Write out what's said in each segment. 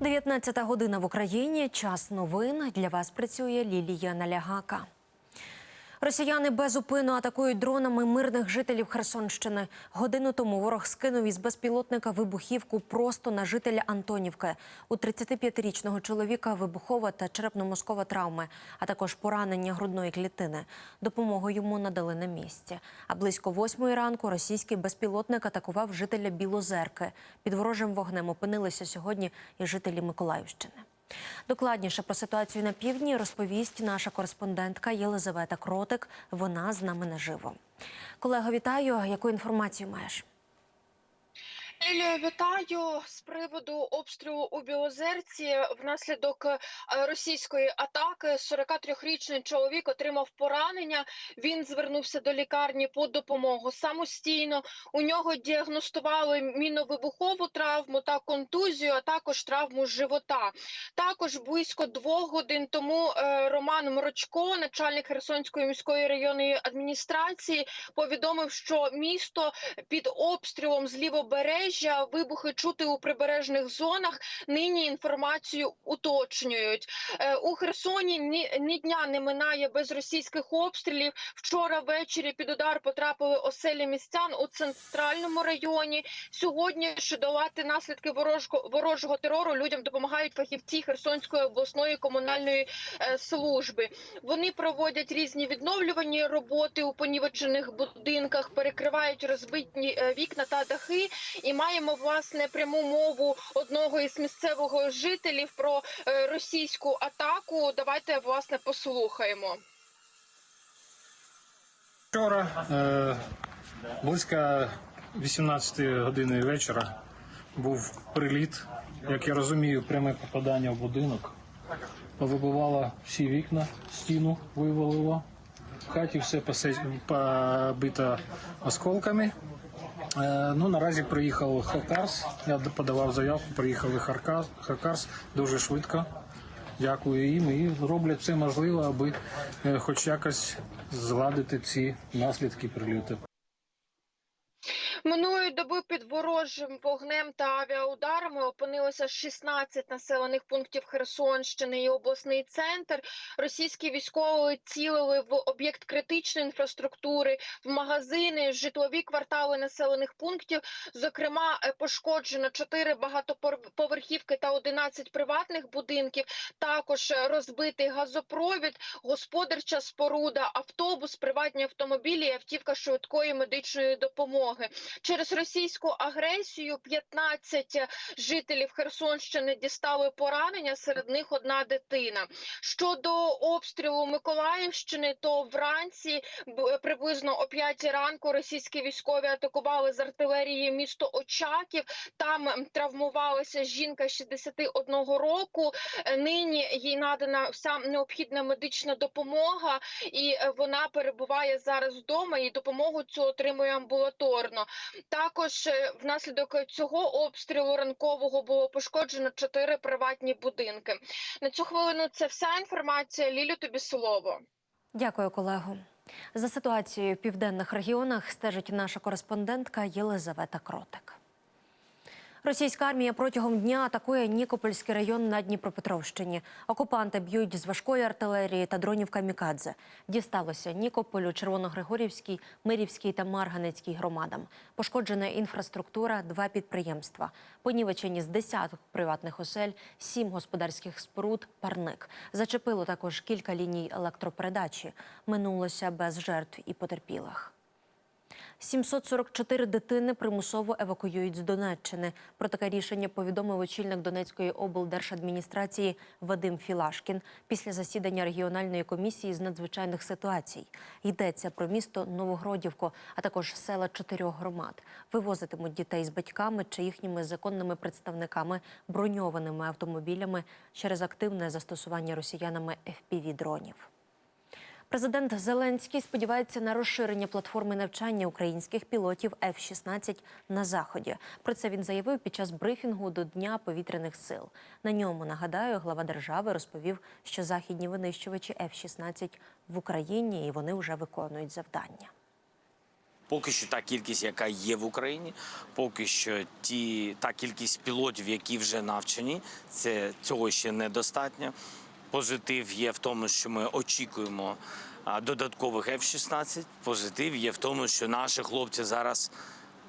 19 година в Україні. Час новин. Для вас працює Лілія Налягака. Росіяни безупинно атакують дронами мирних жителів Херсонщини. Годину тому ворог скинув із безпілотника вибухівку просто на жителя Антонівки. У 35-річного чоловіка вибухова та черепно-мозкова травми, а також поранення грудної клітини. Допомогу йому надали на місці. А близько восьмої ранку російський безпілотник атакував жителя Білозерки. Під ворожим вогнем опинилися сьогодні і жителі Миколаївщини. Докладніше про ситуацію на півдні розповість наша кореспондентка Єлизавета Кротик. Вона з нами наживо. Колего, вітаю. Яку інформацію маєш? Вітаю з приводу обстрілу у Білозерці. Внаслідок е, російської атаки 43-річний чоловік отримав поранення. Він звернувся до лікарні по допомогу самостійно. У нього діагностували міновибухову травму та контузію, а також травму живота. Також близько двох годин тому е, Роман Морочко, начальник Херсонської міської районної адміністрації, повідомив, що місто під обстрілом з лівобережжя, вибухи чути у прибережних зонах. Нині інформацію уточнюють. Е, У Херсоні ні, ні дня не минає без російських обстрілів. Вчора ввечері під удар потрапили оселі містян у центральному районі. Сьогодні, щоб долати наслідки ворожого, ворожого терору, людям допомагають фахівці Херсонської обласної комунальної е, служби. Вони проводять різні відновлювані роботи у понівечених будинках, перекривають розбиті е, вікна та дахи. І маємо власне пряму мову одного із місцевого жителів про е, російську атаку. Давайте власне послухаємо. Вчора е, близько 18 години вечора був приліт, як я розумію, пряме попадання в будинок. Повибивало всі вікна, стіну вивалило. В хаті все побито осколками. Е, ну, наразі приїхав Хакарс. Я подавав заявку, приїхали Харкас, Харкарс дуже швидко. Дякую їм і роблять все можливе, аби е, хоч якось згладити ці наслідки прильоту. Минулої доби під ворожим вогнем та авіаударами опинилося 16 населених пунктів Херсонщини і обласний центр. Російські військові цілили в об'єкт критичної інфраструктури, в магазини, житлові квартали населених пунктів. Зокрема, е, пошкоджено 4 багатоповерхівки та 11 приватних будинків. Також е, розбитий газопровід, господарча споруда, автобус, приватні автомобілі, і автівка швидкої медичної допомоги. Через російську агресію 15 жителів Херсонщини дістали поранення. Серед них одна дитина. Щодо обстрілу Миколаївщини, то вранці приблизно о 5 ранку російські військові атакували з артилерії місто Очаків. Там травмувалася жінка 61 року. Е, Нині їй надана вся необхідна медична допомога, і е, вона перебуває зараз вдома. І допомогу цю отримує амбулаторно. Також е, внаслідок цього обстрілу ранкового було пошкоджено чотири приватні будинки. На цю хвилину це вся інформація. Лілю, тобі слово. Дякую, колего. За ситуацією в південних регіонах стежить наша кореспондентка Єлизавета Кротик. Російська армія протягом дня атакує Нікопольський район на Дніпропетровщині. Окупанти б'ють з важкої артилерії та дронів камікадзе. Дісталося Нікополю, Червоногригорівській, Мирівській та Марганецькій громадам. Пошкоджена інфраструктура, два підприємства. Понівечені з десяток приватних осель, сім господарських споруд, парник. Зачепило також кілька ліній електропередачі. Минулося без жертв і потерпілих. 744 дитини примусово евакуюють з Донеччини. Про таке рішення повідомив очільник Донецької облдержадміністрації Вадим Філашкін після засідання регіональної комісії з надзвичайних ситуацій. Йдеться про місто Новогродівку, а також села чотирьох громад. Вивозитимуть дітей з батьками чи їхніми законними представниками броньованими автомобілями через активне застосування росіянами FPV-дронів. Президент Зеленський сподівається на розширення платформи навчання українських пілотів F-16 на заході. Про це він заявив під час брифінгу до Дня повітряних сил. На ньому нагадаю, глава держави розповів, що західні винищувачі F-16 в Україні і вони вже виконують завдання. Поки що та кількість, яка є в Україні, поки що ті та кількість пілотів, які вже навчені, це цього ще недостатньо. Позитив є в тому, що ми очікуємо додаткових F-16. Позитив є в тому, що наші хлопці зараз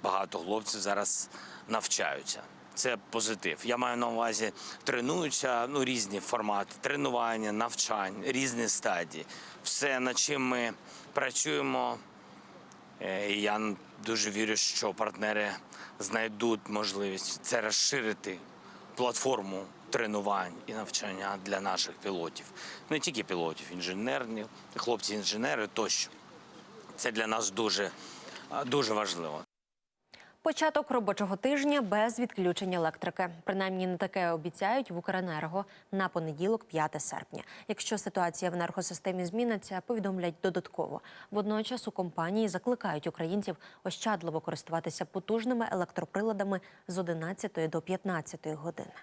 багато хлопців зараз навчаються. Це позитив. Я маю на увазі тренуються ну різні формати тренування, навчань, різні стадії. Все, над чим ми працюємо. Е, я дуже вірю, що партнери знайдуть можливість це розширити платформу тренувань і навчання для наших пілотів. Не тільки пілотів, інженерні, хлопці-інженери тощо. Це для нас дуже, дуже важливо. Початок робочого тижня без відключення електрики. Принаймні не таке обіцяють в Укренерго на понеділок, 5 серпня. Якщо ситуація в енергосистемі зміниться, повідомлять додатково. Водночас у компанії закликають українців ощадливо користуватися потужними електроприладами з 11 до 15 години.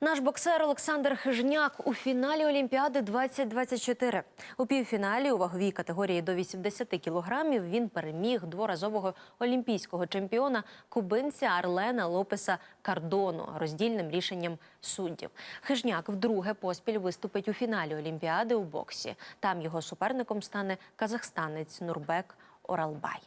Наш боксер Олександр Хижняк у фіналі Олімпіади 2024. У півфіналі у ваговій категорії до 80 кілограмів він переміг дворазового олімпійського чемпіона кубинця Арлена Лопеса Кардону роздільним рішенням суддів. Хижняк вдруге поспіль виступить у фіналі Олімпіади у боксі. Там його суперником стане казахстанець Нурбек Оралбай.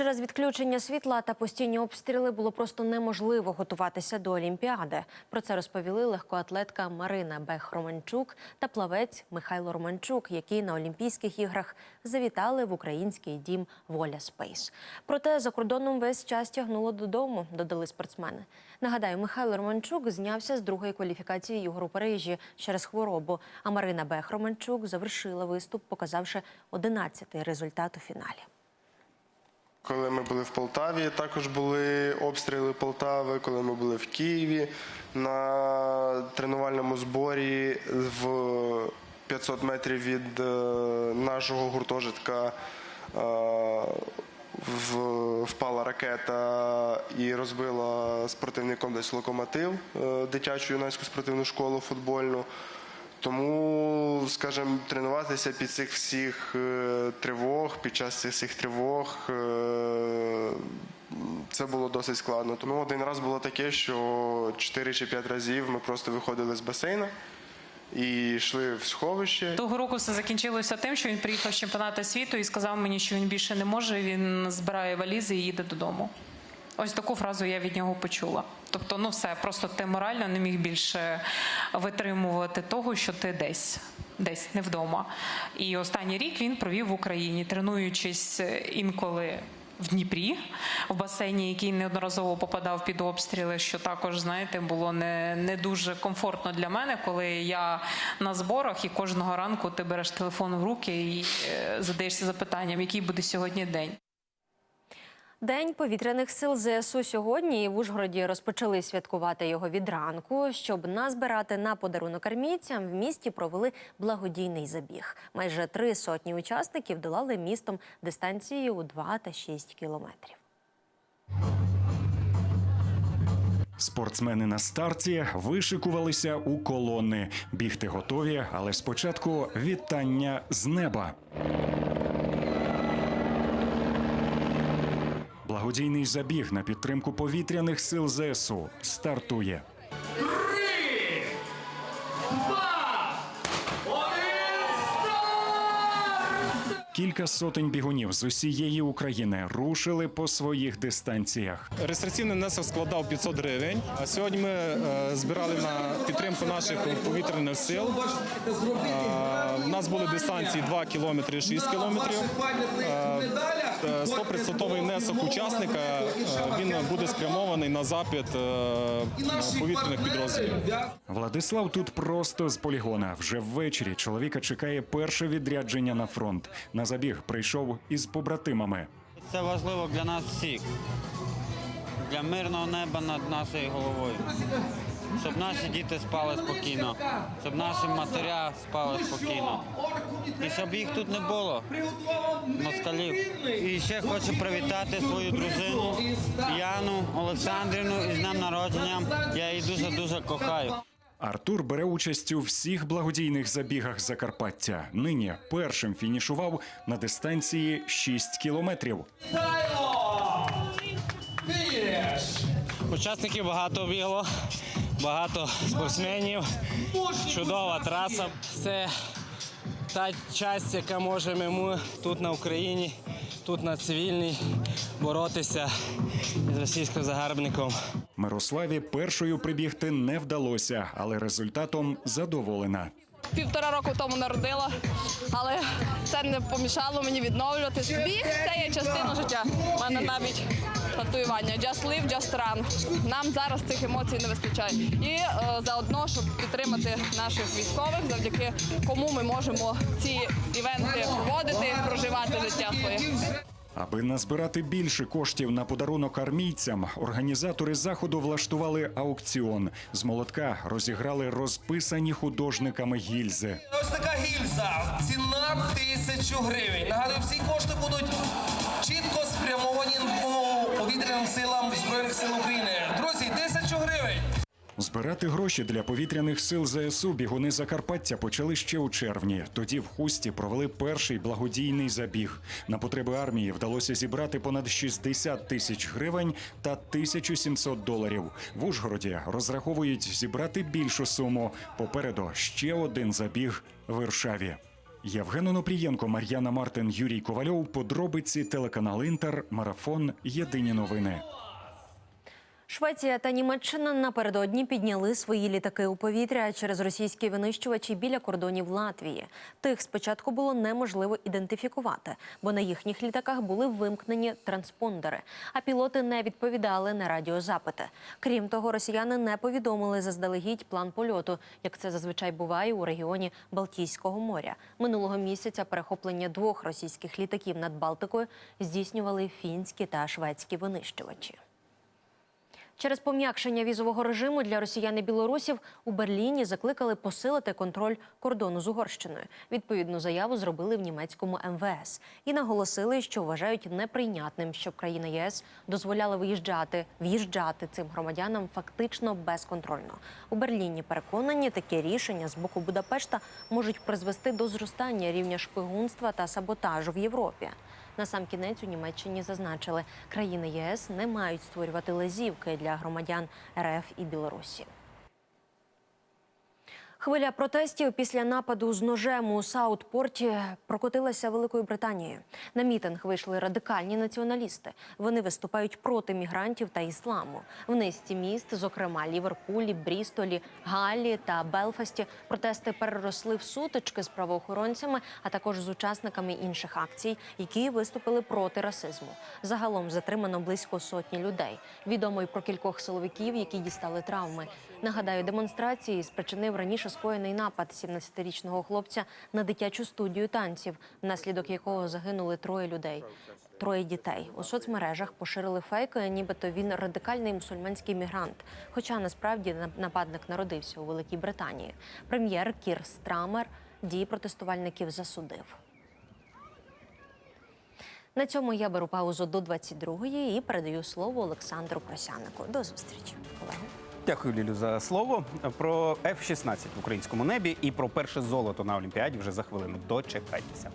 Через відключення світла та постійні обстріли було просто неможливо готуватися до Олімпіади. Про це розповіли легкоатлетка Марина Бех-Романчук та плавець Михайло Романчук, які на Олімпійських іграх завітали в український дім Воля Спейс. Проте за кордоном весь час тягнуло додому, додали спортсмени. Нагадаю, Михайло Романчук знявся з другої кваліфікації Югору Парижі через хворобу. А Марина Бех-Романчук завершила виступ, показавши 11-й результат у фіналі. Коли ми були в Полтаві, також були обстріли Полтави. Коли ми були в Києві на тренувальному зборі в 500 метрів від е, нашого гуртожитка е, впала ракета і розбила спортивний комплекс Локомотив, е, дитячу юнацьку спортивну школу футбольну. Тому, скажімо, тренуватися під цих всіх е, тривог, під час цих всіх тривог, е, це було досить складно. Тому один раз було таке, що 4 чи 5 разів ми просто виходили з басейну і йшли в сховище. Того року все закінчилося тим, що він приїхав з чемпіонату світу і сказав мені, що він більше не може. Він збирає валізи і їде додому. Ось таку фразу я від нього почула. Тобто, ну все, просто ти морально не міг більше витримувати того, що ти десь. Десь не вдома. І останній рік він провів в Україні, тренуючись інколи в Дніпрі, в басейні, який неодноразово попадав під обстріли, що також, знаєте, було не, не дуже комфортно для мене, коли я на зборах і кожного ранку ти береш телефон в руки і е, задаєшся запитанням, який буде сьогодні день. День повітряних сил ЗСУ сьогодні в Ужгороді розпочали святкувати його від ранку. Щоб назбирати на подарунок армійцям, в місті провели благодійний забіг. Майже три сотні учасників долали містом дистанції у 2 та 6 кілометрів. Спортсмени на старті вишикувалися у колони. Бігти готові, але спочатку вітання з неба. Благодійний забіг на підтримку повітряних сил ЗСУ стартує. Кілька сотень бігунів з усієї України рушили по своїх дистанціях. Реєстраційний внесок складав 500 гривень. А сьогодні ми е, збирали на підтримку наших повітряних сил. Е, У нас були дистанції 2 кілометри 6 кілометрів. Е, е, 100% внесок учасника е, він буде спрямований на запит е, повітряних підрозділів. Владислав тут просто з полігона. Вже ввечері чоловіка чекає перше відрядження на фронт. На забіг прийшов із побратимами. Це важливо для нас всіх, для мирного неба над нашою головою, щоб наші діти спали спокійно, щоб наші матеря спали спокійно. І щоб їх тут не було, москалів. І ще хочу привітати свою дружину Яну Олександрівну із днем народження. Я її дуже-дуже кохаю. Артур бере участь у всіх благодійних забігах Закарпаття. Нині першим фінішував на дистанції 6 кілометрів. Учасників багато бігло, багато спортсменів. Чудова траса. Це та часть, яка можемо ми тут на Україні, тут на цивільній боротися з російським загарбником. Мирославі першою прибігти не вдалося, але результатом задоволена. Півтора року тому народила, але це не помішало мені відновлюватись. Біг це є частина життя. У мене навіть татуювання Just live, just run. Нам зараз цих емоцій не вистачає. І е, заодно, щоб підтримати наших військових, завдяки кому ми можемо ці івенти проводити, проживати життя своє. Аби назбирати більше коштів на подарунок армійцям, організатори заходу влаштували аукціон. З молотка розіграли розписані художниками гільзи. Ось така гільза. Ціна тисячу гривень. Нагадую, всі кошти будуть чітко спрямовані по повітряним силам Збройних сил України. Друзі, тисячу гривень. Збирати гроші для повітряних сил ЗСУ бігуни Закарпаття почали ще у червні. Тоді в хусті провели перший благодійний забіг. На потреби армії вдалося зібрати понад 60 тисяч гривень та 1700 доларів. В Ужгороді розраховують зібрати більшу суму. Попереду ще один забіг в Іршаві. Євген Онопрієнко, Мар'яна Мартин, Юрій Ковальов. Подробиці телеканал Інтер. Марафон. Єдині новини. Швеція та Німеччина напередодні підняли свої літаки у повітря через російські винищувачі біля кордонів Латвії. Тих спочатку було неможливо ідентифікувати, бо на їхніх літаках були вимкнені транспондери, а пілоти не відповідали на радіозапити. Крім того, росіяни не повідомили заздалегідь план польоту, як це зазвичай буває у регіоні Балтійського моря. Минулого місяця перехоплення двох російських літаків над Балтикою здійснювали фінські та шведські винищувачі. Через пом'якшення візового режиму для росіян і білорусів у Берліні закликали посилити контроль кордону з Угорщиною. Відповідну заяву зробили в німецькому МВС і наголосили, що вважають неприйнятним, щоб країна ЄС дозволяла виїжджати, в'їжджати цим громадянам фактично безконтрольно. У Берліні переконані, такі рішення з боку Будапешта можуть призвести до зростання рівня шпигунства та саботажу в Європі. На сам кінець у Німеччині зазначили, країни ЄС не мають створювати лазівки для громадян РФ і Білорусі. Хвиля протестів після нападу з ножем у Саутпорті прокотилася Великою Британією. На мітинг вийшли радикальні націоналісти. Вони виступають проти мігрантів та ісламу. В низці міст, зокрема Ліверпулі, Брістолі, Галлі та Белфасті, протести переросли в сутички з правоохоронцями, а також з учасниками інших акцій, які виступили проти расизму. Загалом затримано близько сотні людей. Відомо й про кількох силовиків, які дістали травми. Нагадаю, демонстрації спричинив раніше скоєний напад 17-річного хлопця на дитячу студію танців, внаслідок якого загинули троє людей. Троє дітей у соцмережах поширили фейки, нібито він радикальний мусульманський мігрант. Хоча насправді нападник народився у Великій Британії. Прем'єр Кір Страмер дії протестувальників засудив. На цьому я беру паузу до 22-ї і передаю слово Олександру Просянику. До зустрічі, колеги. Дякую, Лілю, за слово. Про F-16 в українському небі і про перше золото на Олімпіаді вже за хвилину. Дочекайтеся.